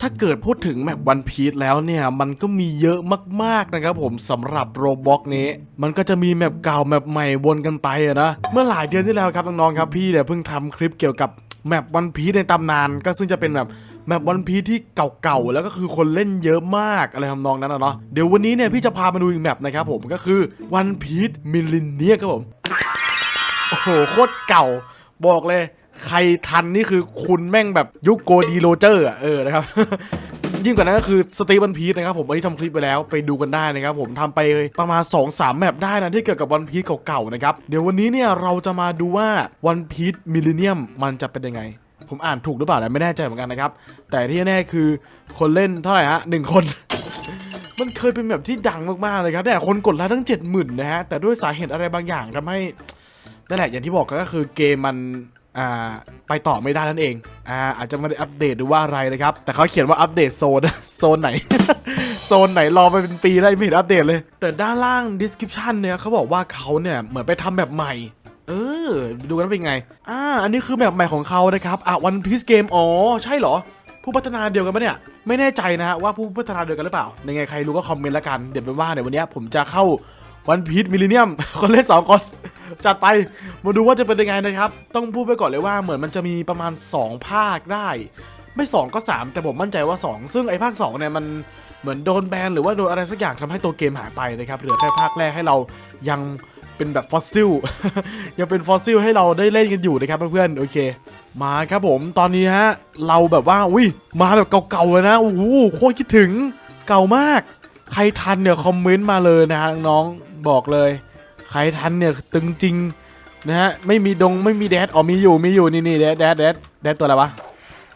ถ้าเกิดพูดถึงแมปวันพี e แล้วเนี่ย มันก็มีเยอะมากๆนะครับผมสำหรับโรบ็อกนี้ มันก็จะมีแมปเก่าแมปใหม่วนกันไปอะนะ เมื่อหลายเดือนที่แล้วครับน้องๆครับพี่เนี่ยเพิ่งทำคลิปเกี่ยวกับแมปวันพี e ในตำนาน ก็ซึ่งจะเป็นแบบแมปวันพีที่เก่าๆ แล้วก็คือคนเล่นเยอะมากอะไรทำนองนั้นนะเนาะเดี๋ยววันนี้เนี่ยพี่จะพามาดูอีกแมปนะครับผมก็คือวันพีชมิลลิเนียครับผม โอ้โห โคตรเก่าบอกเลย ใครทันนี่คือคุณแม่งแบบยุคโกดีโรเจอร์อะเออนะครับ ยิ่งกว่านั้นก็คือสตีวันพี e นะครับผมวันนี้ทำคลิปไปแล้วไปดูกันได้นะครับผมทำไปประมาณ 2-3 แมปได้นะที่เกี่ยวกับวันพี e เก่าๆนะครับ เดี๋ยววันนี้เนี่ยเราจะมาดูว่าวันพี e มิลเลนเนียมมันจะเป็นยังไงผมอ่านถูกหรือเปล่านะไม่แน่ใจเหมือนกันนะครับ แต่ที่แน่คือคนเล่นเท่าไหร่ฮะหนึ่งคน มันเคยเป็นแบบที่ดังมากๆเลยครับ แต่คนกดไลค์ตั้ง70,000นะฮะ แต่ด้วยสาเหตุอะไรบางอย่างทำให้นั่นแหละอย่างที่บอกก็คือเกมมัน อ่าไปต่อไม่ได้นั่นเองอ่าอาจจะไม่ได้อัปเดตหรือว่าอะไรนะครับ แต่เขาเขียนว่าอัปเดตโซนโซนไหน โซนไหนรอไปเป็นปีแล้ไม่เห็นอัปเดตเลย แต่ด้านล่าง description เนี่ยเขาบอกว่าเขาเนี่ยเหมือนไปทำแบบใหม่เออ ดูกันเป็นไง อ่า อันนี้คือแบบใหม่ของเขานะครับ อะ One Piece Game อ๋อ ใช่เหรอ ผู้พัฒนาเดียวกันปะเนี่ย ไม่แน่ใจนะฮะว่าผู้พัฒนาเดียวกันหรือเปล่า ยังไงใครรู้ก็คอมเมนต์ละกัน เดี๋ยวเป็นว่าเดี๋ยววันเนี้ยผมจะเข้า วันพี e มิลเลนเนียมคนเล่นสองคนจัดไปมาดูว่าจะเป็นยังไงนะครับ ต้องพูดไปก่อนเลยว่าเหมือนมันจะมีประมาณ 2 ภาคได้ ไม่ 2 ก็ 3 แต่ผมมั่นใจว่า 2 ซึ่งไอ้ภาค2เนี่ยมันเหมือนโดนแบนหรือว่าโดนอะไรสักอย่างทำให้ตัวเกมหายไปนะครับเหลือแค่ภาคแรกให้เรายังเป็นแบบฟอสซิลยังเป็นฟอสซิลให้เราได้เล่นกันอยู่นะครับเพื่อนๆโอเค มาครับผมตอนนี้ฮะเราแบบว่าอุ้ยมาแบบเก่าๆเลยนะโอ้โหโคตรคิดถึงเก่ามาก ใครทันเนี่ยคอมเมนต์มาเลยนะฮะน้องบอกเลย ใครทันเนี่ยตึงจริงนะฮะไม่มีดงไม่มีแดดอ๋อมีอยู่มีอยู่นี่นี่แดดแดดแดดแดดตัวอะไรวะ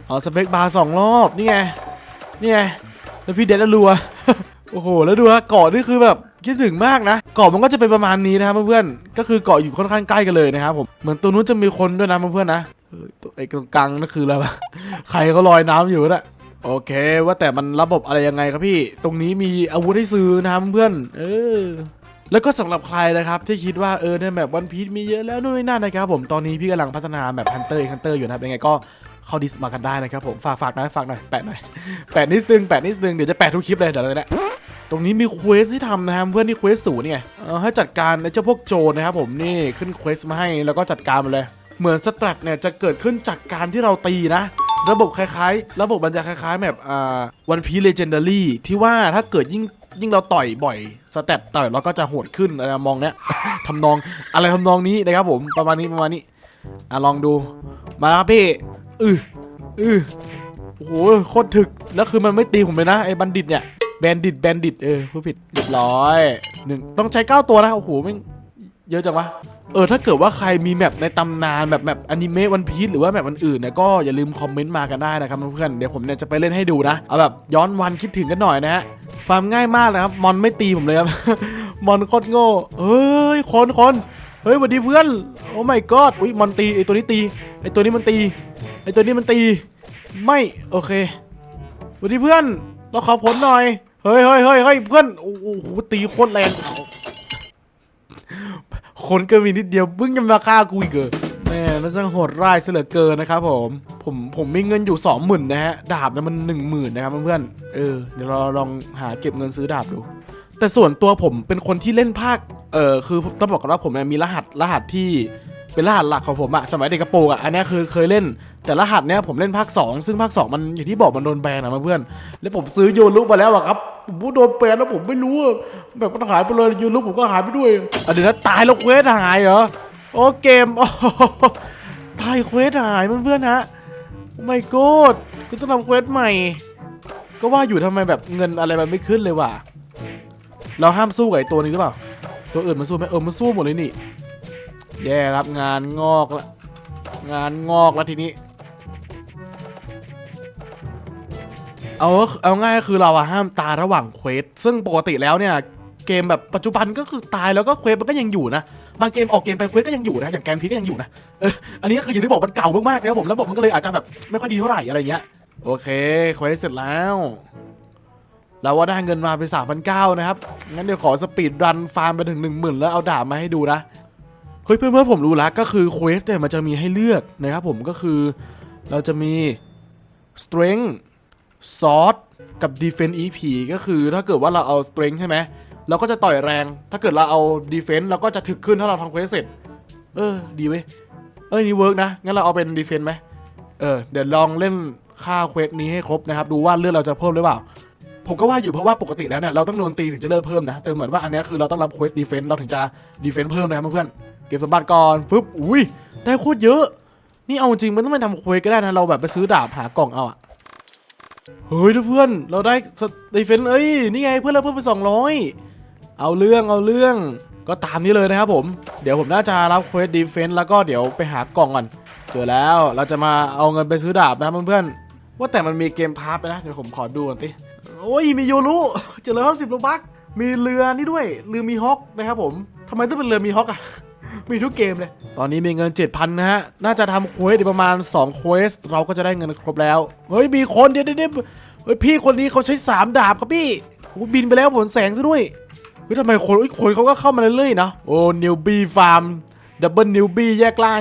อ๋อสเปคบาร์สองรอบนี่ไงนี่ไงแล้วพี่แดดแล้วรัวโอ้โหแล้วดูฮะเกาะนี่คือแบบคิดถึงมากนะเกาะมันก็จะเป็นประมาณนี้นะครับเพื่อนๆก็คือเกาะอยู่ค่อนข้างใกล้กันเลยนะครับผมเหมือนตัวนู้นจะมีคนด้วยนะเพื่อนๆนะไอ้ตรงกลางนั่นคืออะไรวะใครเขาลอยน้ำอยู่นะ โอเคว่าแต่มันระบบอะไรยังไงครับพี่ ตรงนี้มีอาวุธให้ซื้อนะครับเพื่อนเออแล้วก็สำหรับใครนะครับที่คิดว่าเออในแบบวันพีชมีเยอะแล้วนู่นนี่นั่นนะครับผมตอนนี้พี่กำลังพัฒนาแบบฮันเตอร์ฮันเตอร์อยู่นะครับยังไงก็เข้าดิสมากันได้นะครับผมฝากฝากหน่อยฝากหน่อยแปะหน่อยแปะนิดนึงแปะนิดนึงเดี๋ยวจะแปะทุกคลิปเลยเดี๋ยวเลยนะตรงนี้มีเควสที่ทำนะครับเพื่อนที่เควสศูนย์เนี่ยให้จัดการไอ้เจ้าพวกโจรนะครับผมนี่ขึ้นเควสมาให้แล้วก็จัดการมาเลย เหมือนสแตทเนี่ยจะเกิดขึ้นจากการที่เราตีนะ ระบบคล้ายๆ ระบบมันจะคล้ายๆแบบอ่าวันพีเลเจนดารี่ที่ว่าถ้าเกิดยิ่งยิ่งเราต่อยบ่อยสเตตต่อยเราก็จะโหดขึ้นอะไรมองเนี้ยทำนองอะไรทำนองนี้นะครับผมประมาณนี้ประมาณนี้อะลองดูมาครับพี่อืออือโอ้โหโคตรถึกแล้วคือมันไม่ตีผมเลยนะไอ้บัณฑิตเนี่ยแบนดิตแบนดิตเออผู้ผิดเรียบร้อยหนึ่งต้องใช้เก้าตัวนะโอ้โหม่งเยอะจังวะ เออถ้าเกิดว่าใครมีแมปในตำนานแบบแมปอนิเมะวันพีซหรือว่าแมปอื่นๆเนี่ยก็อย่าลืมคอมเมนต์มากันได้นะครับเพื่อนๆเดี๋ยวผมเนี่ยจะไปเล่นให้ดูนะเอาแบบย้อนวันคิดถึงกันหน่อยนะฮะฟาร์มง่ายมากนะครับมอนไม่ตีผมเลยครับมอนโคตรโง่เฮ้ยคนคนเฮ้ยสวัสดีเพื่อนโอ้ my god อุ้ยมอนตีไอตัวนี้ตีไอตัวนี้มันตีไอตัวนี้มันตี ไม่โอเคสวัสดีเพื่อนเราขอผลหน่อยเฮ้ยเฮ้ยเฮ้ยเฮ้ยเพื่อนโอ้โหตีโคตรแรง คนก็มีนิดเดียวมึงจะมาฆ่ากูอีกเหรอแม่มันจังโหดร้ายเสือเกินนะครับผมผมผมมีเงินอยู่สองหมื่นนะฮะดาบเนี่ยมันหนึ่งหมื่นนะครับเพื่อนๆเออเดี๋ยวเราลองหาเก็บเงินซื้อดาบดู แต่ส่วนตัวผมเป็นคนที่เล่นภาคเออคือต้องบอกก่อนว่าผมมีรหัสรหัสที่เป็นรหัสหลักของผมอะสมัยเด็กกระโปงอะอันเนี้ยคือเคยเล่น แต่รหัสเนี้ยผมเล่นภาค 2 ซึ่งภาค 2 มันอย่างที่บอกมันโดนแบนนะเพื่อนแล้วผมซื้อโยรุมาแล้วอะครับ ผมโดนแบนแล้วผมไม่รู้อะแบบมันหายไปเลยโยรุผมก็หายไปด้วยอะเดี๋ยวนะตายแล้วเควสหายเหรอโอ้เกมโอ้ตายเควสหายเพื่อนๆฮะไม่โกดกูต้องทำเควสใหม่ ก็ว่าอยู่ทำไมแบบเงินอะไรมันไม่ขึ้นเลยว่ะ เราห้ามสู้กับไอ้ตัวนี้หรือเปล่า ตัวอื่นมันสู้ไหมเออมันสู้หมดเลยนี่ แย่ครับงานงอกละ งานงอกแล้วทีนี้ เอาเอาง่ายก็คือเราอะห้ามตายระหว่างเควสซึ่งปกติแล้วเนี่ยเกมแบบปัจจุบันก็คือตายแล้วก็เควสมันก็ยังอยู่นะบางเกมออกเกมไปเควสก็ยังอยู่นะอย่างแกนพีก็ยังอยู่นะเอออันนี้ก็คืออย่างที่บอกมันเก่ามากๆนะครับผมแล้วบมันก็เลยอาจจะแบบไม่ค่อยดีเท่าไหร่อะไรเงี้ยโอเคเควสเสร็จแล้วเราว่าได้เงินมาไปสามพันเก้านะครับ งั้นเดี๋ยวขอสปีดรันฟาร์มไปถึงหนึ่งหมื่นแล้วเอาดาบมาให้ดูนะ เฮ้ยเพื่อนๆผมรู้แล้วก็คือเควสเนี่ยมันจะมีให้เลือกนะครับผมก็คือเราจะมี strength ซอสกับ defense EP ก็คือถ้าเกิดว่าเราเอา strength ใช่ไหมเราก็จะต่อยแรง ถ้าเกิดเราเอา defense เราก็จะถึกขึ้นถ้าเราทำเควสเสร็จ เออ ดีเว้ย เอ้ยนี่เวิร์กนะ งั้นเราเอาเป็น defense ไหมเออ เดี๋ยวลองเล่นค่าเควสนี้ให้ครบนะครับ ดูว่าเลือดเราจะเพิ่มหรือเปล่า ผมก็ว่าอยู่เพราะว่าปกติแล้วเนี่ยเราต้องโดนตีถึงจะเลือดเพิ่มนะ แต่เหมือนว่าอันนี้คือเราต้องรับเควส defense เราถึงจะ defense เพิ่มนะครับเพื่อนเก็บสมบัติก่อนปึ๊บ อุ้ย ได้โคตรเยอะ นี่เอาจริงมันต้องไปทำเควสก็ได้นะ เราแบบไปซื้อดาบหากล่องเอาอะ เฮ้ยทุกเพื่อนเราได้ดีเฟนเอ้ยนี่ไงเพื่อนเราเพิ่มไปสองร้อยเอาเรื่องเอาเรื่องก็ตามนี้เลยนะครับผม เดี๋ยวผมน่าจะรับเควสดีเฟนแล้วก็เดี๋ยวไปหากล่องก่อนเจอแล้วเราจะมาเอาเงินไปซื้อดาบนะครับเพื่อนๆว่าแต่มันมีเกมพาร์ทไปนะเดี๋ยวผมขอดูก่อนติโอ้ยมีโยรุเจอแล้วสิบโลบักมีเรือนี่ด้วยเรือมีฮอกนะครับผมทำไมต้องเป็นเรือมีฮอกอะ มีทุกเกมเลย ตอนนี้มีเงิน 7,000 นะฮะ น่าจะทำเควสอีกประมาณ2เควสเราก็จะได้เงินครบแล้ว เฮ้ย มีคนเดี๋ยวเดี๋ยวเดี๋ยวเฮ้ยพี่คนนี้เขาใช้ 3 ดาบครับพี่โอ้บินไปแล้วผลแสงซะด้วยเฮ้ยทำไมคนเฮ้ยคนเขาก็เข้ามาเรื่อยๆนะ โอ้นิวบี้ฟาร์มดับเบิลนิวบี้แยกล่าง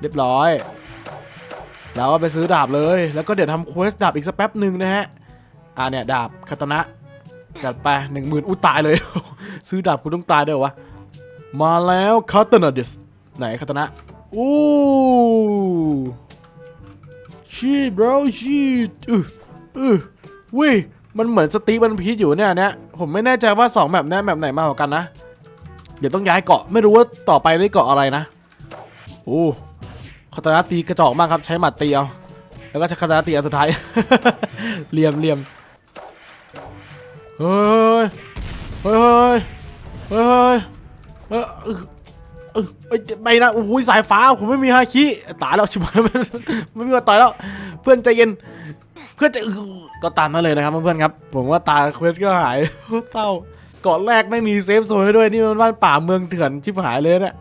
เรียบร้อยแล้วก็ไปซื้อดาบเลย แล้วก็เดี๋ยวทำเควสดาบอีกสักแป๊บหนึ่งนะฮะ อ่าเนี่ย ดาบคาตนะ จัดไปหนึ่งหมื่นอุ้ตายเลย ซื้อดาบกูต้องตายด้วยวะ มาแล้วคาตานาดิสไหนคาตานะอู้ชีด bro ชีดอืออือวิมันเหมือนสตีฟมันพีชอยู่เนี่ยเนี่ยผมไม่แน่ใจว่า2แบบนี้แบบไหนมากกว่ากันนะ เดี๋ยวต้องย้ายเกาะไม่รู้ว่าต่อไปได้เกาะอะไรนะโอ้คาตานตีกระจอกมากครับใช้หมัดตีเอาแล้วก็ใช้คาตานตีอันสุดท้ายเหลี่ยมเหลี่ยมเฮ้ยเฮ้ยเฮ้ยเฮ้ย เออเออเออเอ้ยไปนะโอ้ยสายฟ้าผมไม่มีฮาคิตายแล้วชิบหายไม่ไม่มีวันต่อยแล้ว เพื่อนใจเย็น เพื่อนจะก็ตามนั้นเลยนะครับเพื่อนๆครับ ผมว่าตาเควสก็หายเศร้าเกาะแรกไม่มีเซฟโซนให้ด้วยนี่มันบ้านป่าเมืองเถื่อนชิบหายเลยเนี่ย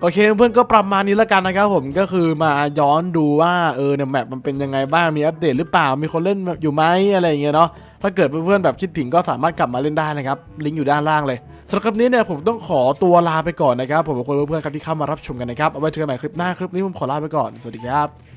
โอเคเพื่อนก็ประมาณนี้แล้วกันนะครับผมก็คือมาย้อนดูว่าเออเนี่ยแมปมันเป็นยังไงบ้างมีอัปเดตหรือเปล่ามีคนเล่นอยู่ไหมอะไรอย่างเงี้ยเนาะ ถ้าเกิดเพื่อนๆแบบคิดถึงก็สามารถกลับมาเล่นได้นะครับ ลิงก์อยู่ด้านล่างเลยสำหรับคลิปนี้เนี่ยผมต้องขอตัวลาไปก่อนนะครับ ผมขอบคุณเพื่อนๆครับที่เข้ามารับชมกันนะครับ เอาไว้เจอกันใหม่คลิปหน้าคลิปนี้ผมขอลาไปก่อน สวัสดีครับ